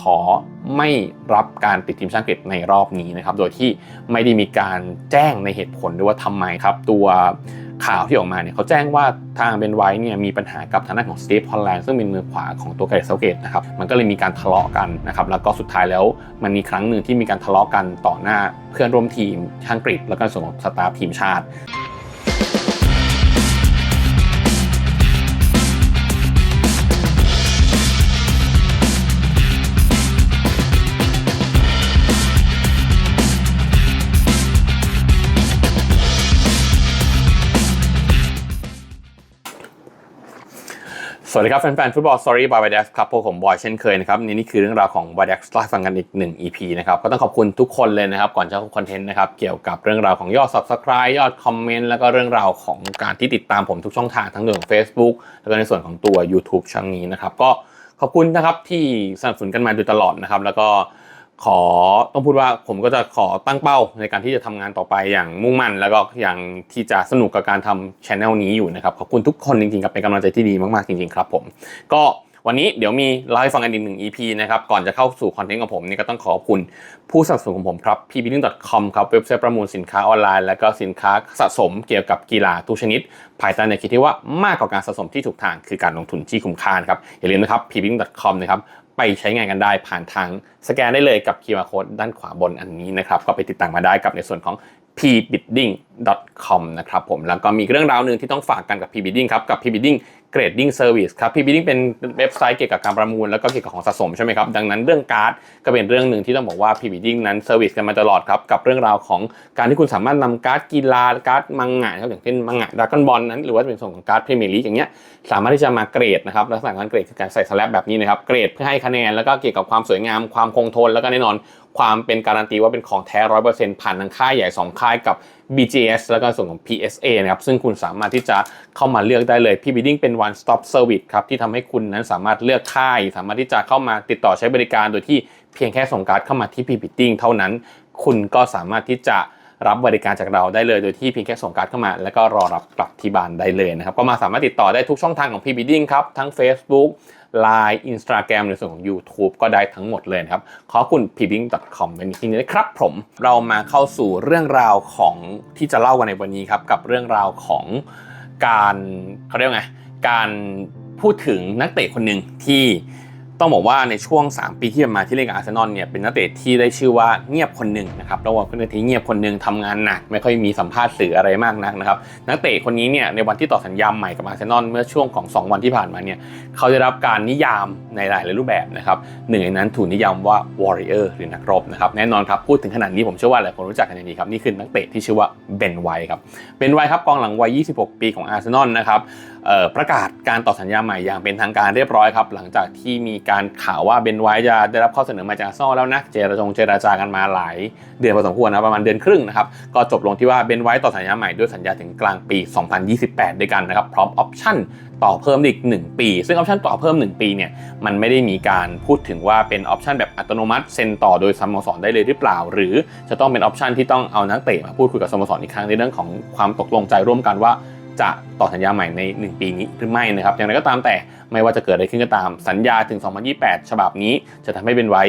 ขอไม่รับการติดทีมชาติอังกฤษในรอบนี้นะครับ โดยที่ไม่ได้มีการแจ้งในเหตุผลด้วยว่าทำไมครับ ตัวข่าวที่ออกมาเนี่ยเขาแจ้งว่าทางเบนไวท์เนี่ยมีปัญหากับทางด้านของสตีฟฮอลแลนด์ซึ่งเป็นมือขวาของตัวเกรซเซาเกตนะครับมันก็เลยมีการทะเลาะกันนะครับแล้วก็สุดท้ายแล้วมันมีครั้งหนึ่งที่มีการทะเลาะกันต่อหน้าเพื่อนร่วมทีมชาติอังกฤษแล้วก็ส่วนของสตาฟทีมชาติ วัสดีครับ แฟนๆฟุตบอลสตอรี่บายบายดครับพวกผมบอยเช่นเคยนะครับนี่นี่คือเรื่องราวของบายดสไลฟ์ฟังกันอีกหนึ่ง EP นะครับก็ต้องขอบคุณทุกคนเลยนะครับ ก่อนจะเข้าคอนเทนต์นะครับ เกี่ยวกับเรื่องราวของยอด Subscribe ยอดคอมเมนต์แล้วก็เรื่องราวของการที่ติดตามผมทุกช่องทางทั้งเรื่องของ Facebook แล้วก็ในส่วนของตัว YouTube ช่องนี้นะครับก็ขอบคุณนะครับที่สนับสนุนกันมาโดยตลอดนะครับแล้วก็ ขอต้องพูดว่าผมก็จะขอตั้งเป้าในการที่จะทำงานต่อไปอย่างมุ่งมั่น แล้วก็อย่างที่จะสนุกกับการทำช anel นี้อยู่นะครับขอบคุณทุกคนจริงๆครับเป็นกำลังใจที่ดีมากๆจริงๆครับผมก็วันนี้เดี๋ยวมีเล่าให้ฟังกันอีกหนึ่ง EP นะครับ ก่อนจะเข้าสู่คอนเทนต์ของผมนี่ก็ต้องขอบคุณผู้สนับสนุนของผมครับ p b i l i n g c o m ครับเว็บไซต์ประมูลสินค้าออนไลน์ และก็สินค้าสะสมเกี่ยวกับกีฬาทุกชนิด ภายใต้ในวคิดที่ว่ามากกว่าการสะสมที่ถูกทางคือการลงทุนที่คุ้มค่าครับอย่าลืมนะครับ p b i l i n g c o m นะครับ ไปใช้งานกันได้ผ่านทางสแกนได้เลยกับ QR code ด้านขวาบนอันนี้นะครับ ก็ไปติดตั้งมาได้กับในส่วนของ pbidding.com นะครับผมแล้วก็มีเรื่องราวหนึ่งที่ต้องฝากกันกับ pbidding ครับกับ pbidding grading service ครับ pbidding เป็นเว็บไซต์เกี่ยวกับการประมูลแล้วก็เกี่ยวกับของสะสมใช่ไหมครับดังนั้นเรื่องการ์ดก็เป็นเรื่องหนึ่งที่ต้องบอกว่า pbidding นั้นเซอร์วิสกันมาตลอดครับกับเรื่องราวของการที่คุณสามารถนำการ์ดกีฬาการ์ดมังงะครับอย่างเช่นมังงะดราก้อนบอลนั้นหรือว่าเป็นส่วนของการ์ดพรีเมียร์ลีกอย่างเงี้ยสามารถที่จะมาเกรดนะครับลักษณะการเกรดคือการใส่สแลบแบบนี้นะครับเกรดเพื่อให้คะแนนแล้วก็เกี่ยวกับความสวยงามความคงทนแล้วก็แน่นอน ความเป็นการันตีว่าเป็นของแท้ร้อยเปอร์เซ็นต์ผ่านทางค่ายใหญ่2ค่ายกับ BGS แล้วก็ส่วนของ PSA นะครับ ซึ่งคุณสามารถที่จะเข้ามาเลือกได้เลย p b i d d i n g เป็น one stop service ครับ ที่ทำให้คุณนั้นสามารถเลือกค่าย สามารถที่จะเข้ามาติดต่อใช้บริการโดยที่เพียงแค่ส่งการ์ดเข้ามาที่ p b i d d i n g เท่านั้น คุณก็สามารถที่จะรับบริการจากเราได้เลยโดยที่เพียงแค่ส่งการ์ดเข้ามา แล้วก็รอรับกลับที่บ้านได้เลยนะครับ ก็มาสามารถติดต่อได้ทุกช่องทางของ p b i d d i n g ครับ ทั้ง Facebook Line Instagram ในส่วนของ YouTube ก็ได้ทั้งหมดเลยนะครับ ขอบคุณ p b i n g c o m เป็นที่นี้นะครับผมเรามาเข้าสู่เรื่องราวของที่จะเล่ากันในวันนี้ครับ กับเรื่องราวของการเขาเรียกว่าไงการพูดถึงนักเตะคนหนึ่งที่ ต้องบอกว่าในช่วง 3 ปีที่ผ่านมาที่เล่นกับอาร์เซนอลเนี่ยเป็นนักเตะที่ได้ชื่อว่าเงียบคนหนึ่งนะครับระหว่างคนที่เงียบคนหนึ่งทำงานหนักไม่ค่อยมีสัมภาษณ์สื่ออะไรมากนักนะครับนักเตะคนนี้เนี่ยในวันที่ต่อสัญญาใหม่กับอาร์เซนอลเมื่อช่วงของ 2 วันที่ผ่านมาเนี่ยเขาได้รับการนิยามในหลายรูปแบบนะครับหนึ่งในนั้นถูกนิยามว่า warrior หรือนักรบนะครับแน่นอนครับพูดถึงขนาดนี้ผมเชื่อว่าหลายคนรู้จักกันอย่างดีครับนี่คือนักเตะที่ชื่อว่าเบนไวท์ครับเบนไวท์ครับกองหลังวัย 26 ปีของอาร์เซนอลนะครับ ประกาศการต่อสัญญาใหม่อย่างเป็นทางการเรียบร้อยครับหลังจากที่มีการข่าวว่าเบนไวท์จะได้รับข้อเสนอมาจากซอแล้วนะเจรจงเจราจากันมาหลายเดือนพอสมควรนะประมาณเดือนครึ่งนะครับก็จบลงที่ว่าเบนไวท์ต่อสัญญาใหม่ด้วยสัญญาถึงกลางปี 2028 ด้วยกันนะครับพร้อมออปชั่นต่อเพิ่มอีก 1 ปี ซึ่งออปชั่นต่อเพิ่ม 1 ปีเนี่ยมันไม่ได้มีการพูดถึงว่าเป็นออปชั่นแบบอัตโนมัติเซ็นต่อโดยสโมสรได้เลยหรือเปล่า หรือจะต้องเป็นออปชั่นที่ต้องเอานักเตะมาพูดคุยกับสโมสรอีกครั้งในเรื่องของความตกลงใจร่วมกันว่า จะต่อสัญญาใหม่ใน 1 ปีนี้หรือไม่นะครับ อย่างไรก็ตามแต่ไม่ว่าจะเกิดอะไรขึ้นก็ตามสัญญาถึง 2028 ฉบับนี้จะทำให้เป็นไว้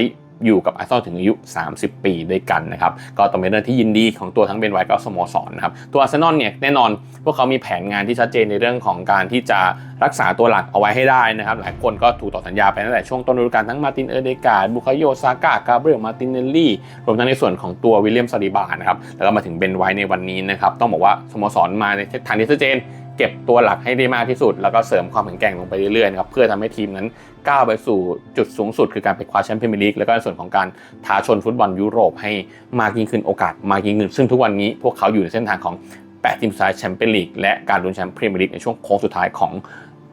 อยู่กับอาร์เซนอลถึงอายุ 30 ปีด้วยกันนะครับ ก็ต้องเป็นเรื่องที่ยินดีของตัวทั้งเบนไวท์ก็สโมสรนะครับ ตัวอาร์เซนอลเนี่ยแน่นอนพวกเขามีแผนงานที่ชัดเจนในเรื่องของการที่จะรักษาตัวหลักเอาไว้ให้ได้นะครับ หลายคนก็ถูกต่อสัญญาไปตั้งแต่ช่วงต้นฤดูกาลทั้งมาตินเอเดกาบุคโยซากากาเบรียลมาตินเนลลี่รวมทั้งในส่วนของตัววิลเลียมซาดิบานะครับแล้วก็มาถึงเบนไวท์ในวันนี้นะครับต้องบอกว่าสโมสรมาในทางที่ชัดเจน เก็บตัวหลักให้ได้มากที่สุด แล้วก็เสริมความแข็งแกร่งลงไปเรื่อยๆครับเพื่อทำให้ทีมนั้นก้าวไปสู่จุดสูงสุด คือการไปคว้าแชมป์พรีเมียร์ลีกแล้วก็ในส่วนของการท้าชนฟุตบอลยุโรปให้มากยิ่งขึ้นโอกาสมากยิ่งขึ้นซึ่งทุกวันนี้พวกเขาอยู่ในเส้นทางของ8ทีมสุดท้ายแชมเปี้ยนลีกและการลุ้นแชมป์พรีเมียร์ลีกในช่วงโค้งสุดท้ายของ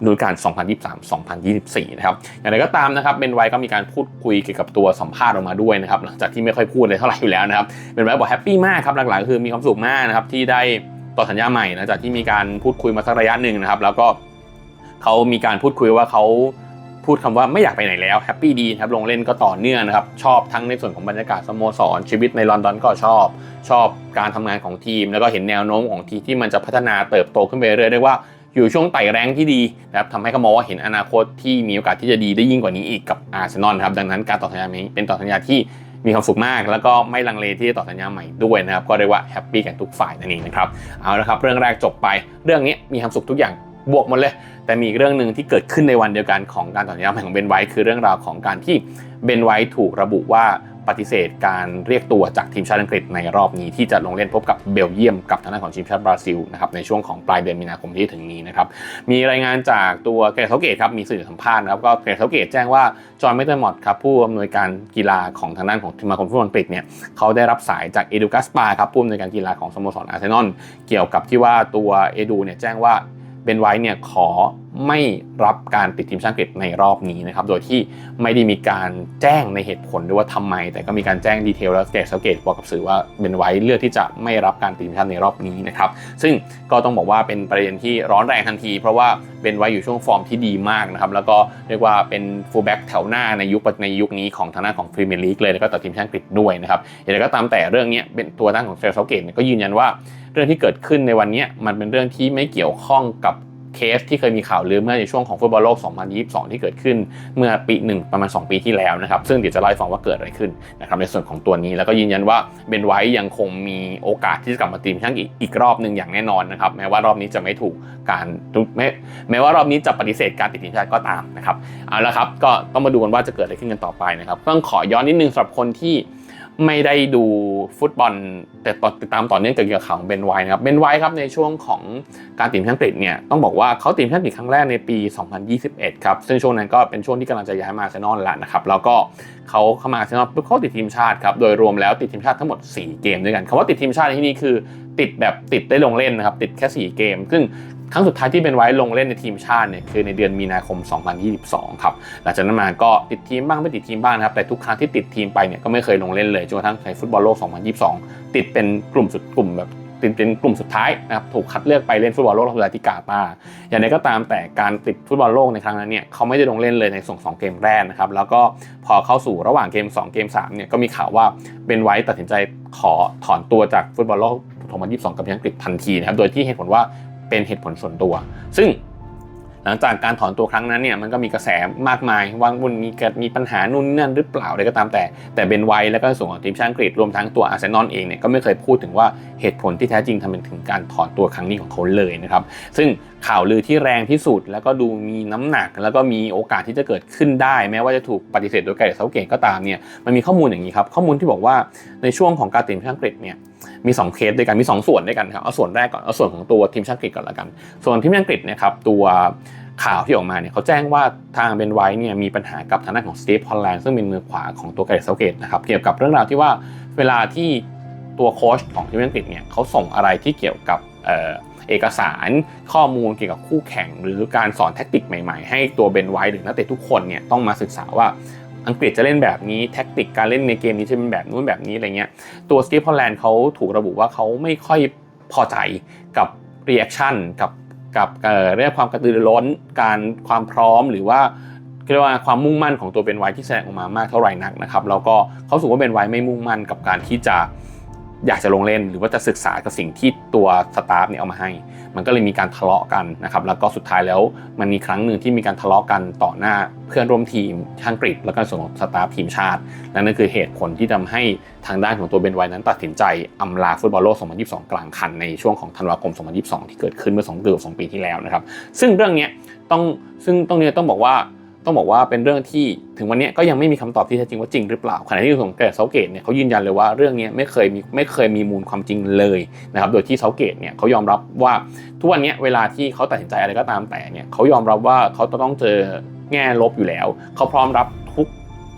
ฤดูกาล 2023-2024 นะครับ อย่างไรก็ตามนะครับเบนไวก็มีการพูดคุยเกี่ยวกับตัวสัมภาษณ์ออกมาด้วยนะครับ หลังจากที่ไม่ค่อยพูดเลยเท่าไหร่อยู่แล้วนะครับเบนไวบอกแฮปปี้มากครับ หลักๆคือมีความสุขมากนะครับที่ได้ ต่อสัญญาใหม่หลังจากที่มีการพูดคุยมาสักระยะหนึ่งนะครับ แล้วก็เขามีการพูดคุยว่าเขาพูดคำว่าไม่อยากไปไหนแล้วแฮปปี้ดีครับลงเล่นก็ต่อเนื่องนะครับชอบทั้งในส่วนของบรรยากาศสโมสรชีวิตในลอนดอนก็ชอบ ชอบการทำงานของทีม แล้วก็เห็นแนวโน้มของทีมที่มันจะพัฒนาเติบโตขึ้นไปเรื่อยเรียกว่าอยู่ช่วงไต่แรงที่ดีนะครับทำให้เขามองว่าเห็นอนาคตที่มีโอกาสที่จะดีได้ยิ่งกว่านี้อีกกับอาร์เซนอลครับดังนั้นการต่อสัญญานี้เป็นต่อสัญญาที่ มีความสุขมาก แล้วก็ไม่ลังเลที่จะต่อสัญญาใหม่ด้วยนะครับ ก็เรียกว่าแฮปปี้กันทุกฝ่ายนั่นเองนะครับ เอาละครับ เรื่องแรกจบไป เรื่องนี้มีความสุขทุกอย่างบวกหมดเลย แต่มีอีกเรื่องหนึ่งที่เกิดขึ้นในวันเดียวกันของการต่อสัญญาใหม่ของเบนไวท์คือเรื่องราวของการที่เบนไวท์ถูกระบุว่า ปฏิเสธการเรียกตัวจากทีมชาติอังกฤษในรอบนี้ที่จะลงเล่นพบกับเบลเยียมกับทางด้านของทีมชาติบราซิลนะครับในช่วงของปลายเดือนมีนาคมที่ถึงนี้นะครับมีรายงานจากตัวเกรทเทเกตครับมีสื่อสัมภาษณ์นะครับก็เกรทเทเกตแจ้งว่าจอห์นเมเตอร์มอดครับผู้อำนวยการกีฬาของทางด้านของสมาคมฟุตบอลอังกฤษเนี่ยเขาได้รับสายจากเอดูกัสปาครับผู้อำนวยการกีฬาของสโมสรอาร์เซนอลเกี่ยวกับที่ว่าตัวเอดูเนี่ยแจ้งว่า เบนไวท์เนี่ยขอไม่รับการติดทีมชาติอังกฤษในรอบนี้นะครับ โดยที่ไม่ได้มีการแจ้งในเหตุผลด้วยว่าทำไม แต่ก็มีการแจ้งดีเทลแล้วเกตสเกตบอกกับสื่อว่าเบนไวท์เลือกที่จะไม่รับการติดทีมชาติในรอบนี้นะครับ ซึ่งก็ต้องบอกว่าเป็นประเด็นที่ร้อนแรงทันที เพราะว่าเบนไวท์อยู่ช่วงฟอร์มที่ดีมากนะครับ แล้วก็เรียกว่าเป็นฟูลแบ็กแถวหน้าในยุคในยุคนี้ของทางด้านของพรีเมียร์ลีกเลยแล้วก็ต่อทีมชาติอังกฤษด้วยนะครับอย่างไรก็ตามแต่เรื่องนี้เป็นตัวด้านของเซลเกตก็ยืนยันว่า เรื่องที่เกิดขึ้นในวันนี้มันเป็นเรื่องที่ไม่เกี่ยวข้องกับเคสที่เคยมีข่าวลือเมื่อในช่วงของฟุตบอลโลก 2022 ที่เกิดขึ้นเมื่อปีหนึ่งประมาณ 2 ปีที่แล้วนะครับ ซึ่งเดี๋ยวจะเล่ฟังว่าเกิดอะไรขึ้นนะครับในส่วนของตัวนี้แล้วก็ยืนยันว่าเบนไวท์ยังคงมีโอกาสที่จะกลับมาทีมช่างอีกอีกรอบหนึ่งอย่างแน่นอนนะครับแม้ว่ารอบนี้จะไม่ถูกการแม้แม้ว่ารอบนี้จะปฏิเสธการติดทีมชาติก็ตามนะครับเอาละครับก็ต้องมาดูกันว่าจะเกิดอะไรขึ้นกันต่อไปนะครับต้องขอย้อนนิดนึงสำหรับคนที่ ไม่ได้ดูฟุตบอลแต่ติดตามต่อเนื่องเกี่ยวกับข่าวของเบนไวท์นะครับเบนไวท์ครับในช่วงของการติดทีมชาติอังกฤษเนี่ยต้องบอกว่าเขาติดทีมชาติอังกฤษครั้งแรกในปี 2021 ครับซึ่งช่วงนั้นก็เป็นช่วงที่กำลังจะย้ายมาอาร์เซนอลแล้วนะครับแล้วก็เขาเข้ามาอาร์เซนอลปุ๊บเขาติดทีมชาติครับโดยรวมแล้วติดทีมชาติทั้งหมด 4 เกมด้วยกันคำว่าติดทีมชาติในที่นี้คือติดแบบติดได้ลงเล่นนะครับติดแค่ 4 เกม ซึ่ง ครั้งสุดท้ายที่เป็นไว้ลงเล่นในทีมชาติเนี่ยคือในเดือนมีนาคม 2022 ครับ หลังจากนั้นมาก็ติดทีมบ้างไม่ติดทีมบ้างนะครับ แต่ทุกครั้งที่ติดทีมไปเนี่ยก็ไม่เคยลงเล่นเลยจนกระทั่งในฟุตบอลโลก 2022 ติดเป็นกลุ่มสุดกลุ่มแบบติดเป็นกลุ่มสุดท้ายนะครับถูกคัดเลือกไปเล่นฟุตบอลโลกรอบสุดท้ายที่กาตาร์อย่างไรก็ตามแต่การติดฟุตบอลโลกในครั้งนั้นเนี่ยเขาไม่ได้ลงเล่นเลยในส่ง2เกมแรกนะครับแล้วก็พอเข้าสู่ระหว่างเกม 2 เกม3เนี่ยก็มีข่าวว่าเบนไว้ตัดสินใจขอถอนตัวจากฟุตบอลโลก2022 กับอังกฤษทันทีนะครับโดยที่เหตุผลว่า เป็นเหตุผลส่วนตัว ซึ่งหลังจากการถอนตัวครั้งนั้นเนี่ยมันก็มีกระแสมากมายว่ามันมีเกิดมีปัญหานู่นนั่นหรือเปล่าอะไรก็ตามแต่ แต่เบนไวแล้วก็ส่วนของทีมชาติอังกฤษรวมทั้งตัวอาร์เซนอลเองเนี่ยก็ไม่เคยพูดถึงว่าเหตุผลที่แท้จริงทำเป็นถึงการถอนตัวครั้งนี้ของเขาเลยนะครับซึ่งข่าวลือที่แรงที่สุดแล้วก็ดูมีน้ำหนัก แล้วก็มีโอกาสที่จะเกิดขึ้นได้ แม้ว่าจะถูกปฏิเสธโดยไกด์เซาเกตก็ตามเนี่ยมันมีข้อมูลอย่างนี้ครับข้อมูลที่บอกว่าในช่วงของการติดทีมชาติอังกฤษเนี่ย มี2เคสด้วยกันมี2ส่วนด้วยกันครับเอาส่วนแรกก่อนเอาส่วนของตัวทีมชาติอังกฤษก่อนละกัน ส่วนทีมชาติอังกฤษเนี่ยครับตัวข่าวที่ออกมาเนี่ยเขาแจ้งว่าทางเบนไวท์เนี่ยมีปัญหากับทางด้านของสตีฟฮอลแลนด์ซึ่งเป็นมือขวาของตัวไกด์เซาเกตนะครับเกี่ยวกับเรื่องราวที่ว่าเวลาที่ตัวโค้ชของทีมชาติอังกฤษเนี่ยเขาส่งอะไรที่เกี่ยวกับเอกสารข้อมูลเกี่ยวกับคู่แข่ง หรือการสอนแท็กติกใหม่ๆ ให้ตัวเบนไวท์หรือนักเตะทุกคนเนี่ยต้องมาศึกษาว่า อังกฤษจะเล่นแบบนี้แท็กติกการเล่นในเกมนี้จะเป็นแบบนู้นแบบนี้อะไรเงี้ยตัวสตีฟฮอลแลนด์เขาถูกระบุว่าเขาไม่ค่อยพอใจกับเรีแอคชั่นกับกับเรื่องความกระตือรือร้นการความพร้อมหรือว่าเรียกว่าความมุ่งมั่นของตัวเบนไวท์ที่แสดงออกมามากเท่าไหร่นักนะครับแล้วก็เขาสูว่าเบนไวท์ไม่มุ่งมั่นกับการที่จะ อยากจะลงเล่น หรือว่าจะศึกษากับสิ่งที่ตัวสตาฟเนี่ยเอามาให้ มันก็เลยมีการทะเลาะกันนะครับแล้วก็สุดท้ายแล้วมันมีครั้งหนึ่งที่มีการทะเลาะกันต่อหน้าเพื่อนร่วมทีมชาติอังกแล้วก็ส่วนของสตาฟทีมชาติและนั่นคือเหตุผลที่ทำให้ทางด้านของตัวเบนไวนั้นตัดสินใจอำลาฟุตบอลโลก 2022 กลางคันในช่วงของธันวาคม 2022 ที่เกิดขึ้นเมื่อ2เดือน2ปีที่แล้วนะครับซึ่งเรื่องนี้ต้องซึ่งตรงนี้ต้องบอกว่า ต้องบอกว่าเป็นเรื่องที่ถึงวันนี้ก็ยังไม่มีคำตอบที่แท้จริงว่าจริงหรือเปล่าขณะที่ของเกรเซาเกตเนี่ยเขายืนยันเลยว่าเรื่องนี้ไม่เคยมีไม่เคยมีมูลความจริงเลยนะครับโดยที่เซาเกตเนี่ยเขายอมรับว่าทุกวันนี้เวลาที่เขาตัดสินใจอะไรก็ตามแต่เนี่ยเขายอมรับว่าเขาต้องเจอแง่ลบอยู่แล้ว เขาพร้อมรับทุก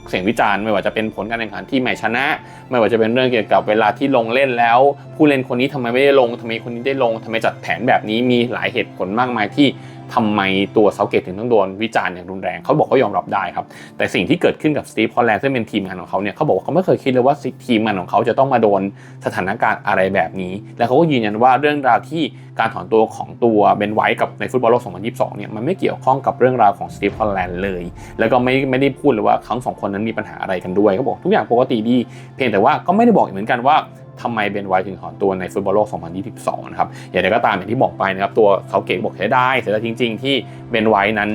เสียงวิจารณ์ไม่ว่าจะเป็นผลการแข่งขันที่ไม่ชนะ ไม่ว่าจะเป็นเรื่องเกี่ยวกับเวลาที่ลงเล่นแล้ว ผู้เล่นคนนี้ทำไมไม่ได้ลงทำไมคนนี้ได้ลงทำไมจัดแผนแบบนี้มีหลายเหตุผลมากมายที่ ทำไมตัวเซาเกตถึงต้องโดนวิจารณ์อย่างรุนแรงเขาบอกเขายอมรับได้ครับ แต่สิ่งที่เกิดขึ้นกับสตีฟพอลแลนด์ซึ่งเป็นทีมงานของเขาเนี่ยเขาบอกว่าเขาไม่เคยคิดเลยว่าทีมงานของเขาจะต้องมาโดนสถานการณ์อะไรแบบนี้ และเขาก็ยืนยันว่าเรื่องราวที่การถอนตัวของตัวเบนไวท์กับในฟุตบอลโลก 2022 เนี่ยมันไม่เกี่ยวข้องกับเรื่องราวของสตีฟฮอลแลนด์เลย แล้วก็ไม่ไม่ได้พูดเลยว่าทั้งสองคนนั้นมีปัญหาอะไรกันด้วยเขาบอกทุกอย่างปกติดี เพียงแต่ว่าก็ไม่ได้บอกเหมือนกันว่า ทำไมเบนไวท์ถึงถอนตัวในฟุตบอลโลก 2022 นะครับ อย่างไรก็ตามอย่างที่บอกไปนะครับ ตัวเขาเก่งบอกใช้ได้เสียดายจริง ๆ ที่เบนไวท์นั้น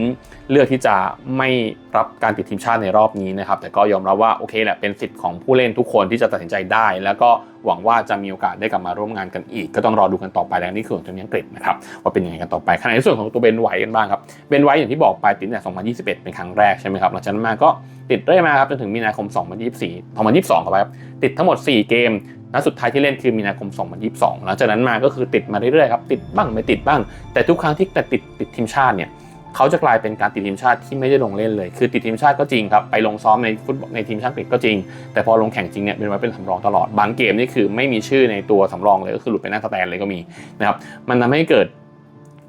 เลือกที่จะไม่รับการติดทีมชาติในรอบนี้นะครับ แต่ก็ยอมรับว่าโอเคแหละเป็นสิทธิ์ของผู้เล่นทุกคนที่จะตัดสินใจได้ แล้วก็หวังว่าจะมีโอกาสได้กลับมาร่วมงานกันอีก ก็ต้องรอดูกันต่อไปแล้วนี่คือของทีมอังกฤษนะครับว่าเป็นยังไงกันต่อไปขณะในส่วนของตัวเบนไวท์กันบ้างครับเบนไวท์อย่างที่บอกไปติดตั้งแต่2021 เป็นครั้งแรกใช่ไหมครับหลังจากนั้นมาก็ติดเรื่อยมาครับจนถึงมีนาคม 2024 2022ครับติดทั้งหมด 4 เกมนัดสุดท้ายที่เล่นคือมีนาคม 2022 หลังจากนั้นมาก็คือติดมาเรื่อยๆครับติดบ้างไม่ติดบ้าง แต่ทุกครั้งที่แต่ติดติดทีมชาติเนี่ย เขาจะกลายเป็นการติดทีมชาติที่ไม่ได้ลงเล่นเลย คือติดทีมชาติก็จริงครับ ไปลงซ้อมในฟุตบอลในทีมชาติอังกฤษก็จริง แต่พอลงแข่งจริงเนี่ยเป็นไว้เป็นสำรองตลอด บางเกมนี่คือไม่มีชื่อในตัวสำรองเลยก็คือหลุดไปหน้าสแตนเลยก็มีนะครับ มันทำให้เกิด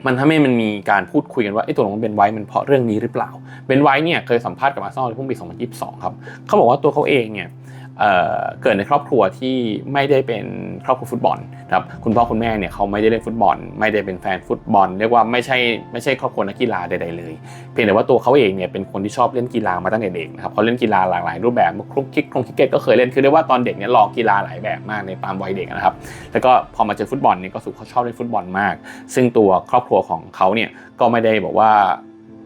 มันทำให้มันมีการพูดคุยกันว่าไอ้ตัวของเบนไวท์มันเพราะเรื่องนี้หรือเปล่า เบนไวท์เนี่ยเคยสัมภาษณ์กับอาร์เซนอลในปี 2022 ครับ เขาบอกว่าตัวเขาเองเนี่ยเเกิดในครอบครัวที่ไม่ได้เป็นครอบครัวฟุตบอล ครับคุณพ่อคุณแม่เนี่ยเขาไม่ได้เล่นฟุตบอล ไม่ได้เป็นแฟนฟุตบอล เรียกว่าไม่ใช่ไม่ใช่ครอบครัวนักกีฬาใดๆเลย เพียงแต่ว่าตัวเขาเองเนี่ยเป็นคนที่ชอบเล่นกีฬามาตั้งแต่เด็กนะครับเขาเล่นกีฬาหลากหลายรูปแบบครุกคิกคงคิกเก็ตก็เคยเล่นคือเรียกว่าตอนเด็กเนี่ยลองกีฬาหลายแบบมากในตามวัยเด็กนะครับแล้วก็พอมาเจอฟุตบอลเนี่ยก็สุขเขาชอบเล่นฟุตบอลมาก ซึ่งตัวครอบครัวของเขาเนี่ยก็ไม่ได้บอกว่า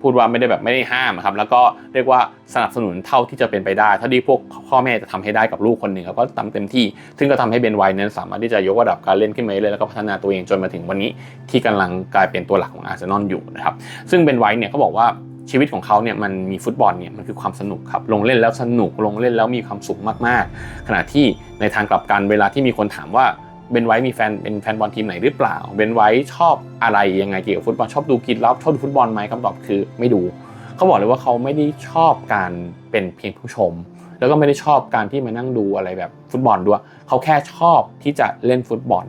พูดว่าไม่ได้แบบไม่ได้ห้ามครับแล้วก็เรียกว่าสนับสนุนเท่าที่จะเป็นไปได้เท่าที่พวกพ่อแม่จะทำให้ได้กับลูกคนหนึ่งเขาก็ทำเต็มที่ ซึ่งก็ทำให้เบนไวนั้นสามารถที่จะยกระดับการเล่นขึ้นมาเลยแล้วก็พัฒนาตัวเองจนมาถึงวันนี้ ที่กำลังกลายเป็นตัวหลักของอาร์เซนอลอยู่นะครับซึ่งเบนไวเนี่ยเขาบอกว่าชีวิตของเขาเนี่ยมันมีฟุตบอลเนี่ยมันคือความสนุกครับลงเล่นแล้วสนุกลงเล่นแล้วมีความสุขมากๆ ขณะที่ในทางกลับกันเวลาที่มีคนถามว่า เบนไว้มีแฟนเป็นแฟนบอลทีมไหนหรือเปล่า เบนไว้ชอบอะไรยังไงเกี่ยวกับฟุตบอลชอบดูกีฬาชอบดูฟุตบอลไหมคำตอบคือไม่ดู เขาบอกเลยว่าเขาไม่ได้ชอบการเป็นเพียงผู้ชม แล้วก็ไม่ได้ชอบการที่มานั่งดูอะไรแบบฟุตบอลด้วย เขาแค่ชอบที่จะเล่นฟุตบอล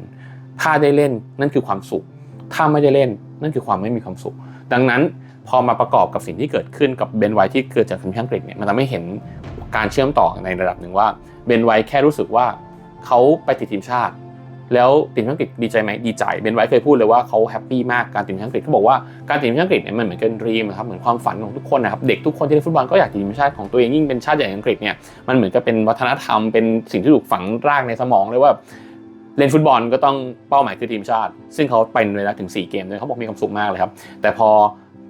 ถ้าได้เล่นนั่นคือความสุข ถ้าไม่ได้เล่นนั่นคือความไม่มีความสุข ดังนั้นพอมาประกอบกับสิ่งที่เกิดขึ้นกับเบนไวที่เกิดจากทีมชาติอังกฤษเนี่ยมันทำให้เห็นการเชื่อมต่อในระดับหนึ่งว่าเบนไวแค่รู้สึกว่าเขาไปติดทีมชาติ แล้วติดทีมอังกฤษดีใจไหมดีใจเบนไว้เคยพูดเลยว่าเขาแฮปปี้มากการติดทีมอังกฤษเขาบอกว่าการติดทีมอังกฤษเนี่ยมันเหมือนกันรีมครับเหมือนความฝันของทุกคนนะครับเด็กทุกคนที่เล่นฟุตบอลก็อยากติดทีมชาติของตัวเองยิ่งเป็นชาติใหญ่อังกฤษเนี่ยมันเหมือนกับเป็นวัฒนธรรมเป็นสิ่งที่ถูกฝังรากในสมองเลยว่าเล่นฟุตบอลก็ต้องเป้าหมายคือทีมชาติ ซึ่งเขาไปเวลาถึง 4 เกมเลยเขาบอกมีความสุขมากเลยครับ แต่พอ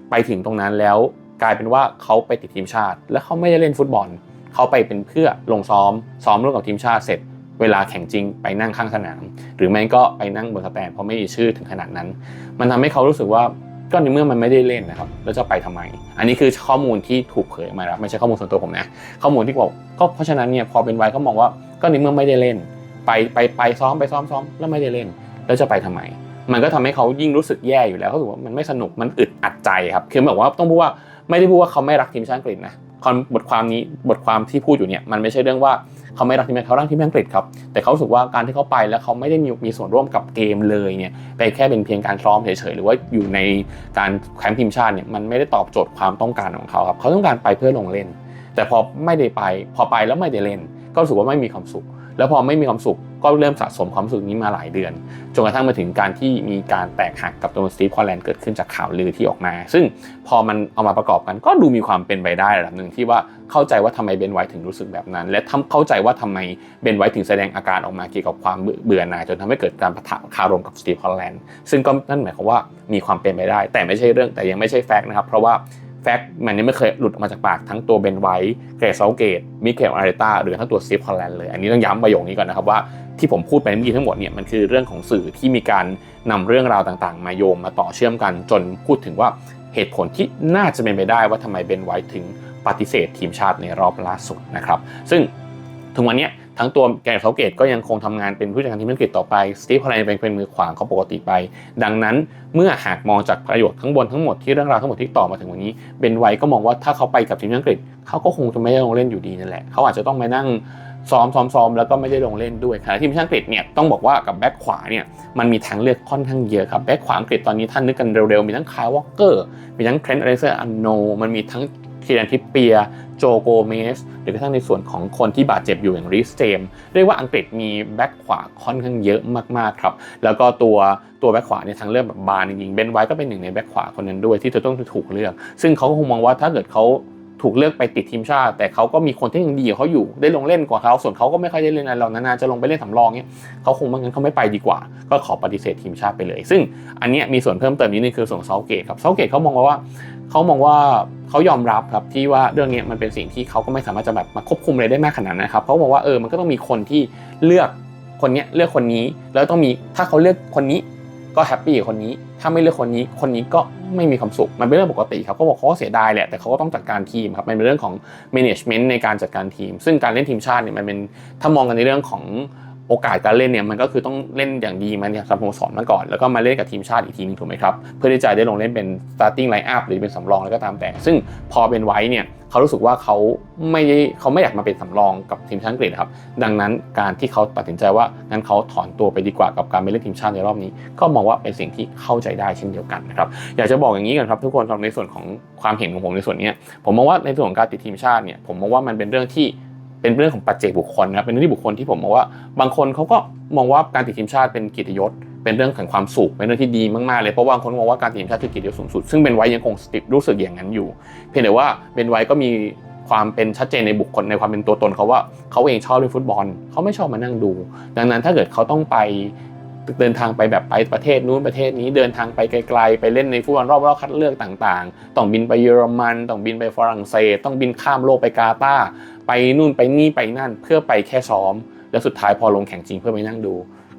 ไปถึงตรงนั้นแล้วกลายเป็นว่าเขาไปติดทีมชาติ และเขาไม่ได้เล่นฟุตบอล เขาไปเป็นเพื่อลงซ้อม ซ้อมร่วมกับทีมชาติเสร็จ เวลาแข่งจริงไปนั่งข้างสนาม หรือไม่ก็ไปนั่งบนสแตนเพราะไม่มีชื่อถึงขนาดนั้น มันทำให้เขารู้สึกว่าก็ในเมื่อมันไม่ได้เล่นนะครับแล้วจะไปทำไม อันนี้คือข้อมูลที่ถูกเผยมาแล้วไม่ใช่ข้อมูลส่วนตัวผมนะข้อมูลที่บอกก็เพราะฉะนั้นเนี่ยพอเป็นไวเขามองว่าก็ในเมื่อไม่ได้เล่น ไปไปไปซ้อมไปซ้อมซ้อมแล้วไม่ได้เล่น แล้วจะไปทำไม มันก็ทำให้เขายิ่งรู้สึกแย่อยู่แล้วเขาสึกว่ามันไม่สนุกมันอึดอัดใจครับคือแบบว่าต้องพูดว่าไม่ได้พูดว่าเขาไม่รักทีมชาติอังกฤษนะบทความนี้บทความที่พูดอยู่เนี่ยมันไม่ใช่เรื่องว่า เขาไม่รักทีมเขารักทีมอังกฤษครับแต่เขาสึกว่าการที่เขาไปแล้วเขาไม่ได้มีมีส่วนร่วมกับเกมเลยเนี่ยไปแค่เป็นเพียงการซ้อมเฉยๆหรือว่าอยู่ในการแคมป์ทีมชาติเนี่ยมันไม่ได้ตอบโจทย์ความต้องการของเขาครับเขาต้องการไปเพื่อลงเล่น แต่พอไม่ได้ไป พอไปแล้วไม่ได้เล่น ก็รู้สึกว่าไม่มีความสุข แล้วพอไม่มีความสุขก็เริ่มสะสมความสุขนี้มาหลายเดือน จนกระทั่งมาถึงการที่มีการแตกหักกับตัวสตีฟคอแลนเกิดขึ้นจากข่าวลือที่ออกมา ซึ่งพอมันเอามาประกอบกันก็ดูมีความเป็นไปได้ระดับหนึ่งที่ว่าเข้าใจว่าทำไมเบนไวท์ถึงรู้สึกแบบนั้น และทำเข้าใจว่าทำไมเบนไวท์ถึงแสดงอาการออกมาเกี่ยวกับความเบื่อหน่ายจนทำให้เกิดการปะทะคารมกับสตีฟคอแลนซึ่งก็นั่นหมายความว่ามีความเป็นไปได้ แต่ไม่ใช่เรื่องแต่ยังไม่ใช่แฟกต์นะครับเพราะว่า ฟกต์มันยังไม่เคยหลุดออกมาจากปากทั้งตัวเบนไวท์เกรซาเกตมิเคลอาริต้าหรือทั้งตัวซีฟคอลแลนด์เลย อันนี้ต้องย้ำประโยคนี้ก่อนนะครับว่าที่ผมพูดไปเมื่อกี้ทั้งหมดเนี่ยมันคือเรื่องของสื่อที่มีการนำเรื่องราวต่างๆ มาโยงมาต่อเชื่อมกัน จนพูดถึงว่าเหตุผลที่น่าจะเป็นไปได้ว่าทำไมเบนไวท์ถึงปฏิเสธทีมชาติในรอบล่าสุดนะครับซึ่งถึงวันนี้ ทั้งตัวแกรนเซาเกตก็ยังคงทำงานเป็นผู้จัดการทีมอังกฤษต่อไปสตีฟคอลแลนด์เป็นมือขวางเขาปกติไป ดังนั้นเมื่อหากมองจากประโยชน์ทั้งบนทั้งหมดที่เรื่องราวทั้งหมดที่ต่อมาถึงวันนี้เบนไวก็มองว่าถ้าเขาไปกับทีมอังกฤษเขาก็คงจะไม่ได้ลงเล่นอยู่ดีนั่นแหละเขาอาจจะต้องมานั่งซ้อมซ้อมซ้อมแล้วก็ไม่ได้ลงเล่นด้วยขณะที่ทีมชาติอังกฤษเนี่ยต้องบอกว่ากับแบ็คขวาเนี่ยมันมีทางเลือกค่อนข้างเยอะครับแบ็คขวาอังกฤษตอนนี้ท่านนึกกันเร็วๆ มีทั้งคายวอลเกอร์มีทั้งเทรนต์อเลเซอร์อันโนมันมีทั้ง คีรันทิปเปีย โจโกเมส หรือกระทั่งในส่วนของคนที่บาดเจ็บอยู่อย่างริสเจม เรียกว่าอังกฤษมีแบ็คขวาค่อนข้างเยอะมากๆครับ แล้วก็ตัวตัวแบ็คขวาเนี่ยทางเลือกแบบบานจริงๆเบนไว้ก็เป็นหนึ่งในแบ็คขวาคนนั้นด้วยที่จะต้องถูกเลือก ซึ่งเขาก็คงมองว่าถ้าเกิดเขาถูกเลือกไปติดทีมชาติ แต่เขาก็มีคนที่ยังดีกว่าเขาอยู่ได้ลงเล่นกว่าเขาส่วนเขาก็ไม่ค่อยได้เล่นอะไรหรอกนานๆจะลงไปเล่นสำรองเนี่ยเขาคงไม่งั้นเขาไม่ไปดีกว่า ก็ขอปฏิเสธทีมชาติไปเลย ซึ่งอันนี้มีส่วนเพิ่มเติมนิดนึงคือส่วนเซาเกตครับเซาเกตเขามองว่าเขามองว่า เขายอมรับครับที่ว่าเรื่องนี้มันเป็นสิ่งที่เขาก็ไม่สามารถจะแบบมาควบคุมอะไรได้มากขนาดนั้นนะครับเขาบอกว่าเออมันก็ต้องมีคนที่เลือกคนนี้เลือกคนนี้แล้วต้องมีถ้าเขาเลือกคนนี้ก็แฮปปี้กับคนนี้ ถ้าไม่เลือกคนนี้ คนนี้ก็ไม่มีความสุข มันเป็นเรื่องปกติครับเขาบอกเขาก็เสียดายแหละ แต่เขาก็ต้องจัดการทีมครับ มันเป็นเรื่องของ management ในการจัดการทีม ซึ่งการเล่นทีมชาติเนี่ยมันเป็น ถ้ามองกันในเรื่องของ โอกาสการเล่นเนี่ยมันก็คือต้องเล่นอย่างดีมาเนี่ยสโมสรมาก่อน แล้วก็มาเล่นกับทีมชาติอีกทีนึงถูกไหมครับ เพื่อที่จะได้ลงเล่นเป็น starting line up หรือเป็นสำรองแล้วก็ตามแต่ ซึ่งพอเป็นไว้เนี่ยเขารู้สึกว่าเขาไม่ได้เขาไม่อยากมาเป็นสำรองกับทีมชาติอังกฤษครับ ดังนั้นการที่เขาตัดสินใจว่างั้นเขาถอนตัวไปดีกว่ากับการไปเล่นทีมชาติในรอบนี้ ก็มองว่าเป็นสิ่งที่เข้าใจได้เช่นเดียวกันนะครับอยากจะบอกอย่างนี้กันครับทุกคนสำหรับในส่วนของความเห็นของผมในส่วนนี้ผมมองว่าในส่วนของการติดทีมชาติเนี่ยผมมองว่ามันเป็นเรื่องที่ เป็นเรื่องของปัจเจกบุคคลนะครับเป็นเรื่องที่บุคคลที่ผมมองว่า บางคนเขาก็มองว่าการติดทีมชาติเป็นกียรติยศ เป็นเรื่องของความสุขเป็นเรื่องที่ดีมากๆเลยเพราะว่าบางคนมองว่าการติดทีมชาติคือกียรติยศสูงสุดซึ่งเป็นไว้ยังคงติดรู้สึกอย่างนั้นอยู่ เพียงแต่ว่าเป็นไว้ก็มีความเป็นชัดเจนในบุคคลในความเป็นตัวตนเขาว่าเขาเองชอบเล่นฟุตบอลเขาไม่ชอบมานั่งดู ดังนั้นถ้าเกิดเขาต้องไปเดินทางไปแบบไปประเทศนู้นประเทศนี้เดินทางไปไกลๆ ไปเล่นในฟุตบอลรอบรอบคัดเลือกต่างๆ ต้องบินไปเยอรมัน ต้องบินไปฝรั่งเศส ต้องบินข้ามโลกไปกาตาร์ ไปนู่นไปนี่ไปนั่น เพื่อไปแค่ซ้อม แล้วสุดท้ายพอลงแข่งจริงเพื่อไปนั่งดู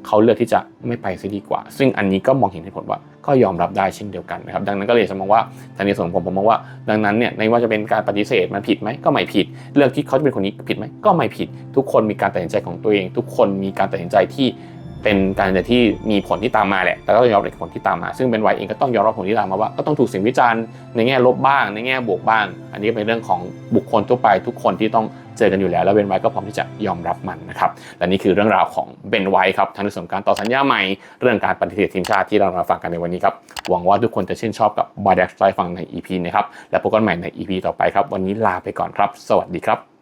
เขาเลือกที่จะไม่ไปซะดีกว่า ซึ่งอันนี้ก็มองเห็นเหตุผลว่าก็ยอมรับได้เช่นเดียวกันนะครับดังนั้นก็เลยจะมองว่าทางในส่วนของผมผมมองว่า ดังนั้นเนี่ยในว่าจะเป็นการปฏิเสธมันผิดไหมก็ไม่ผิด เลือกที่เขาจะเป็นคนนี้ผิดไหมก็ไม่ผิด ทุกคนมีการตัดสินใจของตัวเอง ทุกคนมีการตัดสินใจที่ เป็นการตัดสินใจที่มีผลที่ตามมาแหละ แต่ก็ต้องยอมรับผลที่ตามมา ซึ่งเป็นไวเองก็ต้องยอมรับผลที่ตามมาว่าก็ต้องถูกเสิ่งวิจารณ์ในแง่ลบบ้าง ในแง่บวกบ้าง อันนี้เป็นเรื่องของบุคคลทั่วไปทุกคนที่ต้องเจอกันอยู่แล้ว แล้วเบนไวท์ก็พร้อมที่จะยอมรับมันนะครับ และนี่คือเรื่องราวของเบนไวท์ครับทั้งในส่วนของการต่อสัญญาใหม่ เรื่องการปฏิเสธทีมชาติที่เรามาฟังกันในวันนี้ครับ หวังว่าทุกคนจะชื่นชอบกับบาร์เด็กซ์ไฟังใน EP นะครับ และพบกันใหม่ใน EP ต่อไปครับ วันนี้ลาไปก่อนครับ สวัสดีครับ